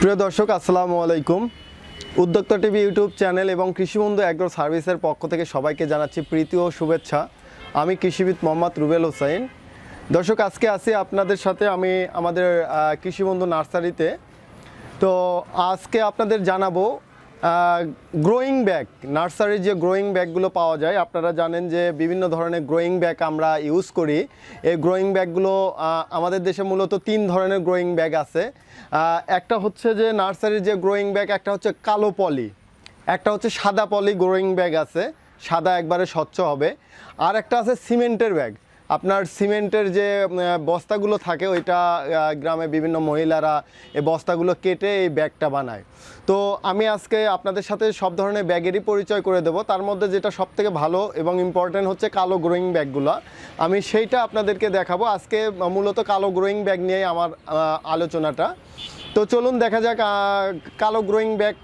প্রিয় দর্শক, আসসালামু আলাইকুম। উদ্যোক্তা টিভি ইউটিউব চ্যানেল এবং কৃষিবন্ধু অ্যাগ্রো সার্ভিসের পক্ষ থেকে সবাইকে জানাচ্ছি প্রীতি ও শুভেচ্ছা। আমি কৃষিবিদ মোহাম্মদ রুবেল হোসাইন দর্শক, আজকে আসি আপনাদের সাথে আমি আমাদের কৃষিবন্ধু নার্সারিতে। তো আজকে আপনাদের জানাব গ্রোয়িং ব্যাগ নার্সারির যে গ্রোয়িং ব্যাগগুলো পাওয়া যায়, আপনারা জানেন যে বিভিন্ন ধরনের গ্রোয়িং ব্যাগ আমরা ইউজ করি। এই গ্রোয়িং ব্যাগগুলো আমাদের দেশে মূলত তিন ধরনের গ্রোয়িং ব্যাগ আছে। একটা হচ্ছে যে নার্সারির যে গ্রোয়িং ব্যাগ একটা হচ্ছে কালো পলি একটা হচ্ছে সাদা পলি গ্রোয়িং ব্যাগ আছে, সাদা একবারে স্বচ্ছ হবে। আর একটা আছে সিমেন্টের ব্যাগ আপনার সিমেন্টের যে বস্তাগুলো থাকে, ওইটা গ্রামে বিভিন্ন মহিলারা এই বস্তাগুলো কেটে এই ব্যাগটা বানায়। তো আমি আজকে আপনাদের সাথে সব ধরনের ব্যাগেরই পরিচয় করে দেবো। তার মধ্যে যেটা সব থেকে ভালো এবং ইম্পর্ট্যান্ট হচ্ছে কালো গ্রোয়িং ব্যাগগুলো। আমি সেইটা আপনাদেরকে দেখাবো। আজকে মূলত কালো গ্রোয়িং ব্যাগ নিয়ে আমার আলোচনাটা। তো চলুন দেখা যাক কালো গ্রোয়িং ব্যাগ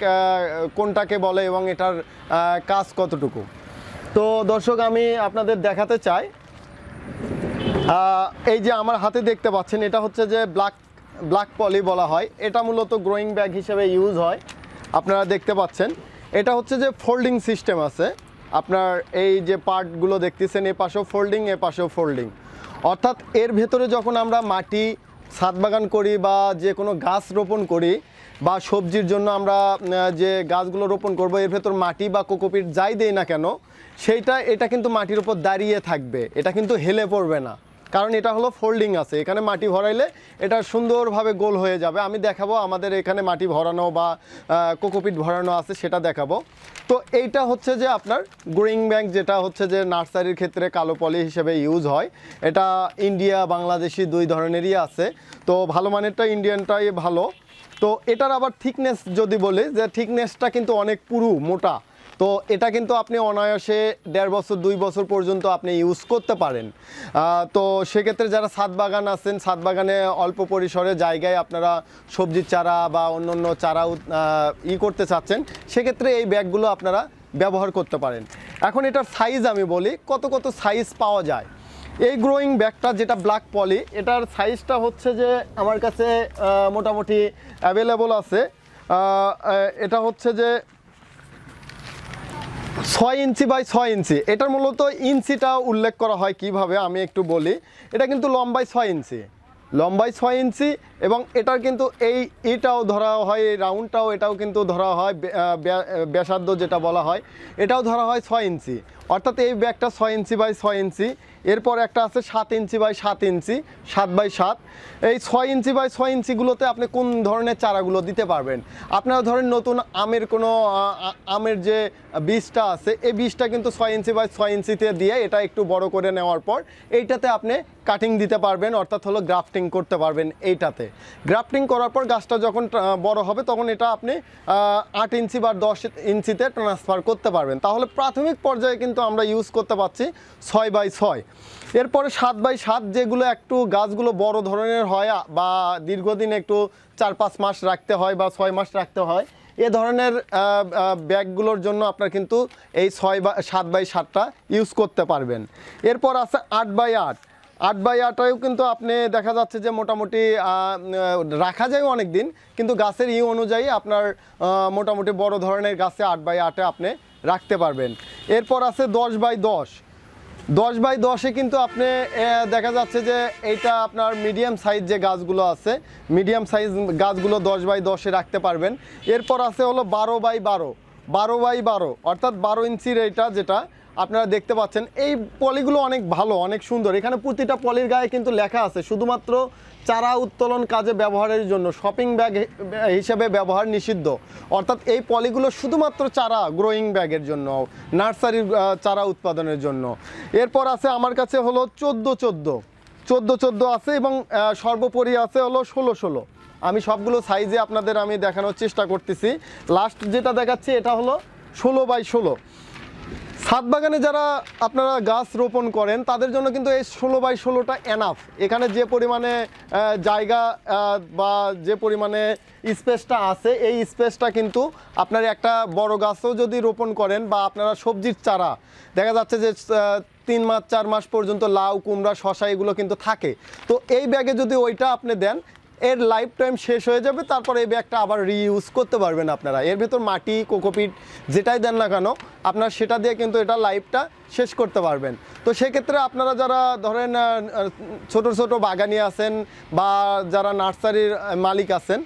কোনটাকে বলে এবং এটার কাজ কতটুকু। তো দর্শক, আমি আপনাদের দেখাতে চাই। এই যে আমার হাতে দেখতে পাচ্ছেন, এটা হচ্ছে যে ব্ল্যাক ব্ল্যাক পলি বলা হয়। এটা মূলত গ্রোয়িং ব্যাগ হিসেবে ইউজ হয়। আপনারা দেখতে পাচ্ছেন। এটা হচ্ছে যে ফোল্ডিং সিস্টেম আছে। আপনার এই যে পার্টগুলো দেখতেছেন, এ পাশেও ফোল্ডিং এ পাশেও ফোল্ডিং অর্থাৎ এর ভেতরে যখন আমরা মাটি, ছাদ বাগান করি বা যে কোনো গাছ রোপণ করি বা সবজির জন্য আমরা যে গাছগুলো রোপণ করব, এর ভেতর মাটি বা কোকোপিট যাই দেই না কেন সেইটা, এটা কিন্তু মাটির উপর দাঁড়িয়ে থাকবে। এটা কিন্তু হেলে পড়বে না। কারণ এটা হলো ফোল্ডিং আছে। এখানে মাটি ভরাইলে এটা সুন্দরভাবে গোল হয়ে যাবে। আমি দেখাবো আমাদের এখানে মাটি ভরানো বা কোকোপিট ভরানো আছে, সেটা দেখাবো। তো এইটা হচ্ছে যে আপনার গ্রোয়িং ব্যাংক, যেটা হচ্ছে যে নার্সারির ক্ষেত্রে কালো পলি হিসেবে ইউজ হয়। এটা ইন্ডিয়া, বাংলাদেশি দুই ধরনেরই আছে। তো ভালো মানেরটা ইন্ডিয়ানটাই ভালো। তো এটার আবার থিকনেস যদি বলি, যে থিকনেসটা কিন্তু অনেক পুরু, মোটা। তো এটা কিন্তু আপনি অনায়াসে দেড় বছর, দুই বছর পর্যন্ত আপনি ইউজ করতে পারেন। তো সেক্ষেত্রে যারা ছাদ বাগান আছেন, ছাদ বাগানে অল্প পরিসরে জায়গায় আপনারা সবজির চারা বা অন্য অন্য চারা ই করতে চাচ্ছেন, সেক্ষেত্রে এই ব্যাগগুলো আপনারা ব্যবহার করতে পারেন। এখন এটার সাইজ আমি বলি, কত কত সাইজ পাওয়া যায়। এই গ্রোয়িং ব্যাগটা যেটা ব্ল্যাক পলি এটার সাইজটা হচ্ছে যে আমার কাছে মোটামুটি অ্যাভেলেবল আছে। এটা হচ্ছে যে ছয় ইঞ্চি বাই ছয় ইঞ্চি। এটার মূলত ইঞ্চিটা উল্লেখ করা হয় কীভাবে আমি একটু বলি। এটা কিন্তু লম্বায় ছয় ইঞ্চি। লম্বায় ছয় ইঞ্চি এবং এটার কিন্তু এই এটাও ধরা হয়, এই রাউন্ডটাও এটাও কিন্তু ধরা হয় ব্যাসার্ধ যেটা বলা হয়, এটাও ধরা হয় ছয় ইঞ্চি। অর্থাৎ এই ব্যাগটা ছয় ইঞ্চি বাই ছয় ইঞ্চি, এরপর একটা আছে সাত ইঞ্চি বাই সাত ইঞ্চি, সাত বাই সাত। এই ছয় ইঞ্চি বাই ছয় ইঞ্চিগুলোতে আপনি কোন ধরনের চারাগুলো দিতে পারবেন? আপনারা ধরেন নতুন আমের কোনো আমের যে বীজটা আছে, এই বীজটা কিন্তু ছয় ইঞ্চি বাই ছয় ইঞ্চিতে দিয়ে এটা একটু বড় করে নেওয়ার পর এইটাতে আপনি কাটিং দিতে পারবেন, অর্থাৎ হলো গ্রাফটিং করতে পারবেন এইটাতে। গ্রাফটিং করার পর গাছটা যখন বড় হবে তখন এটা আপনি আট ইঞ্চি বা দশ ইঞ্চিতে ট্রান্সফার করতে পারবেন। তাহলে প্রাথমিক পর্যায়ে কিন্তু আমরা ইউজ করতে পারছি ছয় বাই ছয়। এরপরে সাত বাই সাত যেগুলো একটু গাছগুলো বড় ধরনের হয় বা দীর্ঘদিন একটু চার পাঁচ মাস রাখতে হয় বা ছয় মাস রাখতে হয়, এ ধরনের ব্যাগগুলোর জন্য আপনার কিন্তু এই ছয় বা, সাত বাই সাতটা ইউজ করতে পারবেন। এরপর আছে আট বাই আট। আট বাই আটেও কিন্তু আপনি দেখা যাচ্ছে যে মোটামুটি রাখা যায় অনেক দিন কিন্তু গাছের ই অনুযায়ী আপনার মোটামুটি বড় ধরনের গাছে আট বাই আটে আপনি রাখতে পারবেন। এরপর আছে দশ বাই দশ। দশ বাই দশে কিন্তু আপনি দেখা যাচ্ছে যে এইটা আপনার মিডিয়াম সাইজ যে গাছগুলো আছে, মিডিয়াম সাইজ গাছগুলো দশ বাই দশে রাখতে পারবেন। এরপর আছে হলো বারো বাই বারো। বারো বাই বারো, অর্থাৎ বারো ইঞ্চির এইটা যেটা আপনারা দেখতে পাচ্ছেন, এই পলিগুলো অনেক ভালো, অনেক সুন্দর। এখানে প্রতিটা পলির গায়ে কিন্তু লেখা আছে, শুধুমাত্র চারা উত্তোলন কাজে ব্যবহারের জন্য শপিং ব্যাগ হিসেবে ব্যবহার নিষিদ্ধ। অর্থাৎ এই পলিগুলো শুধুমাত্র চারা গ্রোয়িং ব্যাগের জন্য নার্সারির চারা উৎপাদনের জন্য। এরপর আছে, আমার কাছে হলো চোদ্দ চোদ্দ। চোদ্দ চোদ্দ আছে এবং সর্বোপরি আছে হলো ষোলো ষোলো। আমি সবগুলো সাইজে আপনাদের আমি দেখানোর চেষ্টা করতেছি। লাস্ট যেটা দেখাচ্ছি, এটা হলো ষোলো বাই ষোলো। ছাদ বাগানে যারা আপনারা গাছ রোপণ করেন, তাদের জন্য কিন্তু এই ষোলো বাই ষোলোটা এনাফ এখানে যে পরিমাণে জায়গা বা যে পরিমাণে স্পেসটা আছে, এই স্পেসটা কিন্তু আপনার একটা বড় গাছও যদি রোপণ করেন বা আপনারা সবজির চারা, দেখা যাচ্ছে যে তিন মাস, চার মাস পর্যন্ত লাউ, কুমড়া শশা এগুলো কিন্তু থাকে। তো এই ব্যাগে যদি ওইটা আপনি দেন এর লাইফ টাইম শেষ হয়ে যাবে, তারপরে এই ব্যাগটা আবার রিইউজ করতে পারবেন আপনারা। এর ভেতর মাটি, কোকোপিট, যেটাই দেন না কেন, আপনার সেটা দিয়ে কিন্তু এটা লাইফটা শেষ করতে পারবেন। তো সেক্ষেত্রে আপনারা যারা ধরেন ছোট ছোট বাগানি আছেন বা যারা নার্সারির মালিক আছেন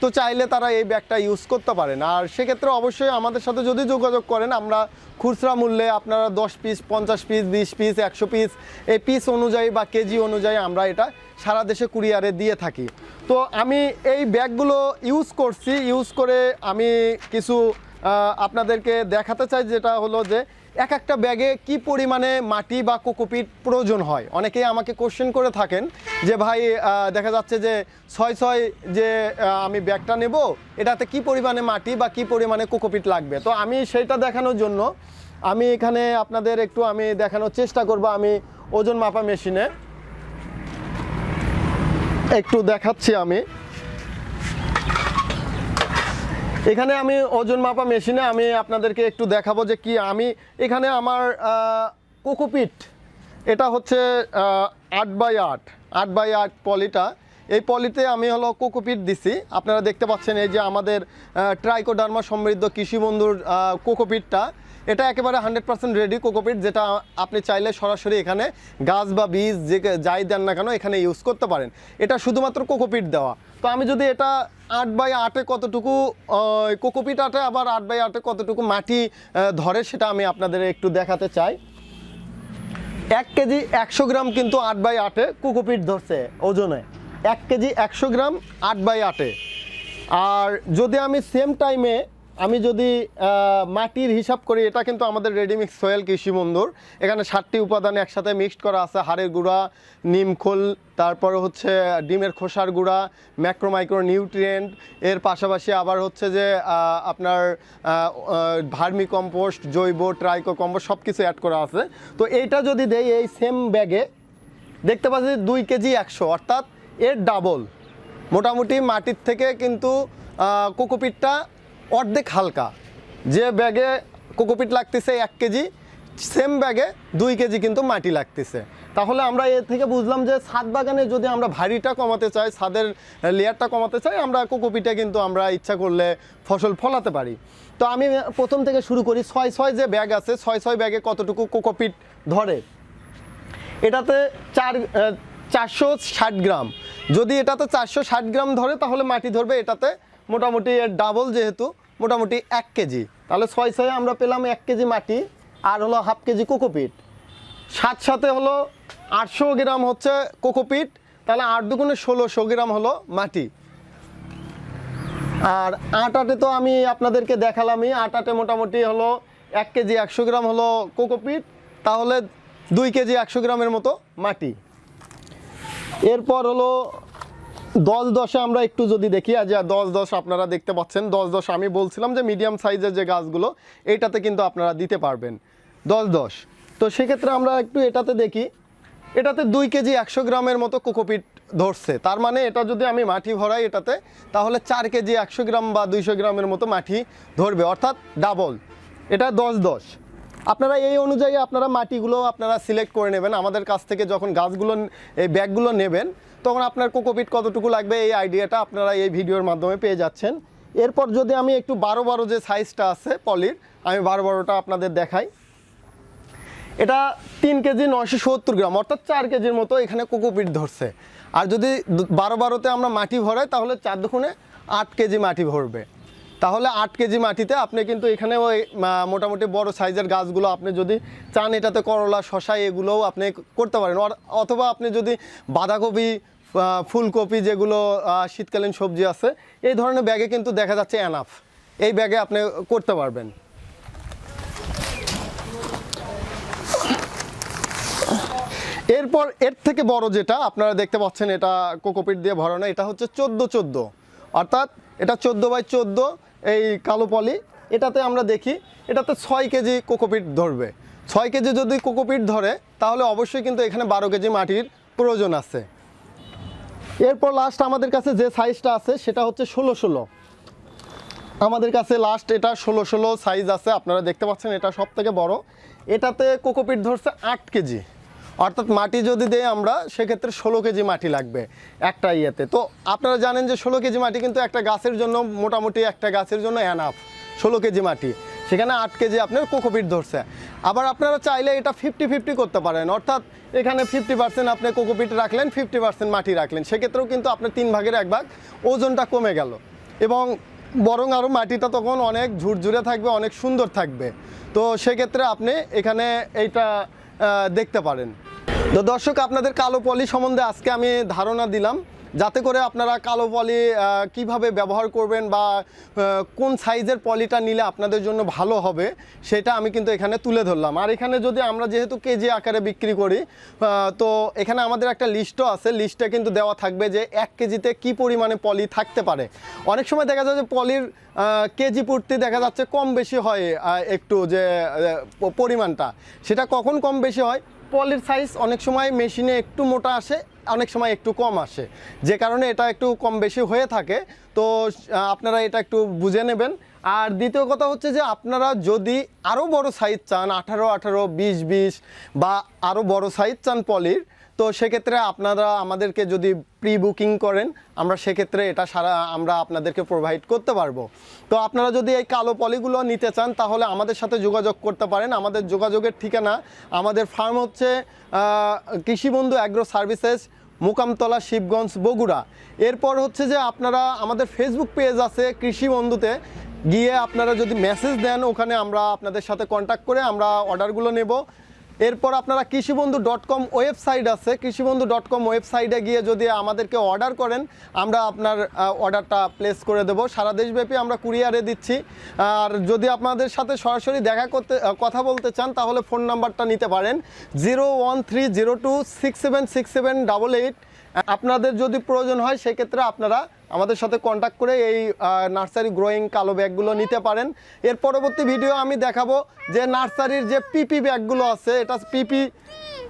তো চাইলে তারা এই ব্যাগটা ইউজ করতে পারেন। আর সেক্ষেত্রে অবশ্যই আমাদের সাথে যদি যোগাযোগ করেন, আমরা খুচরা মূল্যে আপনারা দশ পিস পঞ্চাশ পিস বিশ পিস একশো পিস এই পিস অনুযায়ী বা কেজি অনুযায়ী আমরা এটা সারা দেশে কুরিয়ারে দিয়ে থাকি। তো আমি এই ব্যাগগুলো ইউজ করছি। ইউজ করে আমি কিছু আপনাদেরকে দেখাতে চাই, যেটা হলো যে এক একটা ব্যাগে কি পরিমাণে মাটি বা কোকোপিট প্রয়োজন হয়? অনেকেই আমাকে কোশ্চেন করে থাকেন যে, ভাই দেখা যাচ্ছে যে ছয় ছয় যে আমি ব্যাগটা নেব, এটাতে কি পরিমাণে মাটি বা কি পরিমাণে কোকোপিট লাগবে? তো আমি সেইটা দেখানোর জন্য আমি এখানে আপনাদের একটু আমি দেখানোর চেষ্টা করব আমি ওজন মাপা মেশিনে। একটু দেখাচ্ছি আমি। এখানে আমি ওজন মাপা মেশিনে আমি আপনাদেরকে একটু দেখাবো যে কি আমি এখানে আমার কোকোপিট এটা হচ্ছে আট বাই আট আট বাই আট পলিটা। এই পলিতে আমি হলো কোকোপিট দিছি। আপনারা দেখতে পাচ্ছেন এই যে আমাদের ট্রাইকোডার্মা সমৃদ্ধ কৃষি বন্ধুর কোকোপিটটা এটা একেবারে হান্ড্রেড পার্সেন্ট রেডি কোকোপিট যেটা আপনি চাইলে সরাসরি এখানে গাছ বা বীজ যে যাই দেন না কেন এখানে ইউজ করতে পারেন। এটা শুধুমাত্র কোকোপিট দেওয়া। তো আমি যদি এটা আট বাই আটে কতটুকু কোকোপিট আটে, আবার আট বাই আটে কতটুকু মাটি ধরে সেটা আমি আপনাদের একটু দেখাতে চাই। এক কেজি একশো গ্রাম কিন্তু আট বাই আটে কোকোপিট ধরছে ওজনে। এক কেজি একশো গ্রাম আট বাই আটে। আর যদি আমি সেম টাইমে আমি যদি মাটির হিসাব করি, এটা কিন্তু আমাদের রেডিমিক্স সয়েল কৃষি বন্ধুর এখানে ষাটটি উপাদান একসাথে মিক্সড করা আছে, হাড়ের গুঁড়া নিমখোল তারপরে হচ্ছে ডিমের খোসার গুঁড়া ম্যাক্রোমাইক্রো নিউট্রিয়েন্ট এর পাশাপাশি আবার হচ্ছে যে আপনার ভার্মি কম্পোস্ট জৈব ট্রাইকো কম্পোস্ট সব কিছু অ্যাড করা আছে। তো এইটা যদি দেই এই সেম ব্যাগে দেখতে পাচ্ছি দুই কেজি একশো, অর্থাৎ এর ডাবল মোটামুটি মাটির থেকে কিন্তু কোকোপিটটা অর্ধেক হালকা। যে ব্যাগে কোকোপিট লাগতেছে এক কেজি, সেম ব্যাগে দুই কেজি কিন্তু মাটি লাগতেছে। তাহলে আমরা এর থেকে বুঝলাম যে ছাদ বাগানে যদি আমরা ভারীটা কমাতে চাই, ছাদের লেয়ারটা কমাতে চাই, আমরা কোকোপিটে কিন্তু আমরা ইচ্ছা করলে ফসল ফলাতে পারি। তো আমি প্রথম থেকে শুরু করি, ছয় ছয় যে ব্যাগ আছে, ছয় ছয় ব্যাগে কতটুকু কোকোপিট ধরে? এটাতে চার চারশো ষাট গ্রাম। যদি এটাতে চারশো ষাট গ্রাম ধরে, তাহলে মাটি ধরবে এটাতে মোটামুটি ডাবল যেহেতু। মোটামুটি এক কেজি। তাহলে ছয় ছয় আমরা পেলাম এক কেজি মাটি আর হলো হাফ কেজি কোকোপিট। সাত সাথে হলো আটশো গ্রাম হচ্ছে কোকোপিট, তাহলে আট দুগুণে ষোলোশো গ্রাম হলো মাটি। আর আট আটে তো আমি আপনাদেরকে দেখালামই, আট আটে মোটামুটি হলো এক কেজি একশো গ্রাম হলো কোকোপিট, তাহলে দুই কেজি একশো গ্রামের মতো মাটি। এরপর হলো দশ দশে আমরা একটু যদি দেখি আজ দশ দশ আপনারা দেখতে পাচ্ছেন, দশ দশ আমি বলছিলাম যে মিডিয়াম সাইজের যে গাছগুলো, এটাতে কিন্তু আপনারা দিতে পারবেন। দশ দশ। তো সেক্ষেত্রে আমরা একটু এটাতে দেখি, এটাতে দুই কেজি একশো গ্রামের মতো কোকোপিট ধরছে। তার মানে এটা যদি আমি মাটি ভরাই এটাতে, তাহলে চার কেজি একশো গ্রাম বা দুইশো গ্রামের মতো মাটি ধরবে, অর্থাৎ ডাবল এটা দশ দশ। আপনারা এই অনুযায়ী আপনারা মাটিগুলো আপনারা সিলেক্ট করে নেবেন। আমাদের কাছ থেকে যখন গাছগুলো, এই ব্যাগগুলো নেবেন তখন আপনার কোকোপিট কতটুকু লাগবে এই আইডিয়াটা আপনারা এই ভিডিওর মাধ্যমে পেয়ে যাচ্ছেন। এরপর যদি আমি একটু বারো বারো যে সাইজটা আছে পলির, আমি বারো বারোটা আপনাদের দেখাই। এটা তিন কেজি নয়শো সত্তর গ্রাম, অর্থাৎ চার কেজির মতো এখানে কোকোপিট ধরছে। আর যদি বারো বারোতে আমরা মাটি ভরাই, তাহলে চার দুখুনে আট কেজি মাটি ভরবে। তাহলে আট কেজি মাটিতে আপনি কিন্তু এখানে ওই মোটামুটি বড় সাইজের গাছগুলো আপনি যদি চান, এটাতে করলা, শশা, এগুলোও আপনি করতে পারেন। অথবা আপনি যদি বাঁধাকপি ফুলকপি যেগুলো শীতকালীন সবজি আছে, এই ধরনের ব্যাগে কিন্তু দেখা যাচ্ছে এনাফ এই ব্যাগে আপনি করতে পারবেন। এরপর, এর থেকে বড় যেটা, আপনারা দেখতে পাচ্ছেন এটা কোকোপিট দিয়ে ভরানো, এটা হচ্ছে চোদ্দ চোদ্দ। অর্থাৎ এটা চোদ্দ বাই চোদ্দ এই কালো পলি, এটাতে আমরা দেখি, এটাতে ছয় কেজি কোকোপিট ধরবে। ছয় কেজি যদি কোকোপিট ধরে, তাহলে অবশ্যই কিন্তু এখানে বারো কেজি মাটির প্রয়োজন আছে। এরপর লাস্ট আমাদের কাছে যে সাইজটা আছে, সেটা হচ্ছে ষোলো ষোলো। আমাদের কাছে লাস্ট এটা ষোলো ষোলো সাইজ আছে, আপনারা দেখতে পাচ্ছেন এটা সব থেকে বড়। এটাতে কোকোপিট ধরছে আট কেজি। অর্থাৎ মাটি যদি দেয় আমরা, সেক্ষেত্রে ষোলো কেজি মাটি লাগবে একটা ইয়েতে। তো আপনারা জানেন যে ষোলো কেজি মাটি কিন্তু একটা গাছের জন্য মোটামুটি একটা গাছের জন্য অ্যানাফ ষোলো কেজি মাটি। সেখানে আট কেজি আপনার কোকোপিট ধরছে। আবার আপনারা চাইলে এটা ফিফটি ফিফটি করতে পারেন। অর্থাৎ এখানে ফিফটি পার্সেন্ট আপনি কোকোপিট রাখলেন ফিফটি পার্সেন্ট মাটি রাখলেন। সেক্ষেত্রেও কিন্তু আপনার তিন ভাগের এক ভাগ ওজনটা কমে গেল। এবং বরং আরও মাটিটা তখন অনেক ঝুরঝুরে থাকবে, অনেক সুন্দর থাকবে। তো সেক্ষেত্রে আপনি এখানে এইটা দেখতে পারেন। তো দর্শক, আপনাদের কালো পলি সম্বন্ধে আজকে আমি ধারণা দিলাম। যাতে করে আপনারা কালো পলি কীভাবে ব্যবহার করবেন বা কোন সাইজের পলিটা নিলে আপনাদের জন্য ভালো হবে, সেটা আমি কিন্তু এখানে তুলে ধরলাম। আর এখানে যদি আমরা যেহেতু কেজি আকারে বিক্রি করি তো এখানে আমাদের একটা লিস্টও আছে। লিস্টে কিন্তু দেওয়া থাকবে যে এক কেজিতে কি পরিমাণে পলি থাকতে পারে। অনেক সময় দেখা যায় যে পলির কেজি পূর্তি দেখা যাচ্ছে কম বেশি হয় একটু যে পরিমাণটা। সেটা কখন কম বেশি হয়? পলির সাইজ অনেক সময় মেশিনে একটু মোটা আসে, অনেক সময় একটু কম আসে। যে কারণে এটা একটু কম বেশি হয়ে থাকে। তো আপনারা এটা একটু বুঝে নেবেন। আর দ্বিতীয় কথা হচ্ছে যে, আপনারা যদি আরও বড় সাইজ চান, আঠারো আঠারো, বিশ বিশ বা আরও বড় সাইজ চান পলির তো সেক্ষেত্রে আপনারা আমাদেরকে যদি প্রি বুকিং করেন, আমরা সেক্ষেত্রে এটা সারা, আমরা আপনাদেরকে প্রোভাইড করতে পারব। তো আপনারা যদি এই কালো পলিগুলো নিতে চান, তাহলে আমাদের সাথে যোগাযোগ করতে পারেন। আমাদের যোগাযোগের ঠিকানা, আমাদের ফার্ম হচ্ছে কৃষিবন্ধু অ্যাগ্রো সার্ভিসেস, মোকামতলা, শিবগঞ্জ, বগুড়া। এরপর হচ্ছে যে আপনারা, আমাদের ফেসবুক পেজ আছে কৃষি বন্ধুতে গিয়ে আপনারা যদি মেসেজ দেন, ওখানে আমরা আপনাদের সাথে কন্ট্যাক্ট করে আমরা অর্ডারগুলো নেব। এরপর আপনারা কৃষিবন্ধু ডট কম ওয়েবসাইট আছে, কৃষিবন্ধু ডট কম ওয়েবসাইটে গিয়ে যদি আমাদেরকে অর্ডার করেন, আমরা আপনার অর্ডারটা প্লেস করে দেবো। সারা দেশব্যাপী আমরা কুরিয়ারে দিচ্ছি। আর যদি আপনাদের সাথে সরাসরি দেখা করতে কথা বলতে চান, তাহলে ফোন নাম্বারটা নিতে পারেন। Zero one three zero two six seven six seven double eight আপনাদের যদি প্রয়োজন হয়, সেক্ষেত্রে আপনারা আমাদের সাথে কন্ট্যাক্ট করে এই নার্সারি গ্রোয়িং কালো ব্যাগগুলো নিতে পারেন। এর পরবর্তী ভিডিও আমি দেখাবো যে নার্সারির যে পিপি ব্যাগগুলো আছে, এটা পিপি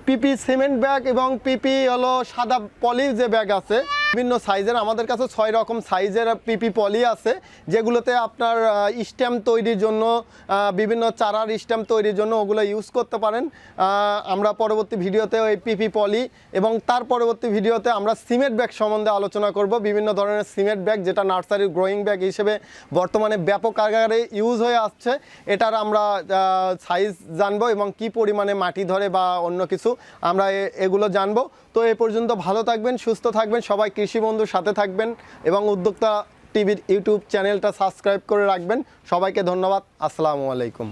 পিপি সিমেন্ট ব্যাগ এবং পিপি হলো সাদা পলি যে ব্যাগ আছে বিভিন্ন সাইজের, আমাদের কাছে ছয় রকম সাইজের পিপি পলি আছে, যেগুলোতে আপনার স্ট্যাম্প তৈরির জন্য বিভিন্ন চারার স্ট্যাম্প তৈরির জন্য ওগুলো ইউজ করতে পারেন। আমরা পরবর্তী ভিডিওতে ওই পিপি পলি এবং তার পরবর্তী ভিডিওতে আমরা সিমেন্ট ব্যাগ সম্বন্ধে আলোচনা করব। বিভিন্ন ধরনের সিমেন্ট ব্যাগ, যেটা নার্সারির গ্রোয়িং ব্যাগ হিসেবে বর্তমানে ব্যাপক আকারে ইউজ হয়ে আসছে। এটার আমরা সাইজ জানব এবং কি পরিমাণে মাটি ধরে বা অন্য কিছু আমরা এগুলো জানব। তো এ পর্যন্ত ভালো থাকবেন, সুস্থ থাকবেন, সবাই কৃষি বন্ধুর সাথে থাকবেন এবং উদ্যোক্তা টিভির ইউটিউব চ্যানেলটা সাবস্ক্রাইব করে রাখবেন। সবাইকে ধন্যবাদ, আসসালামু আলাইকুম।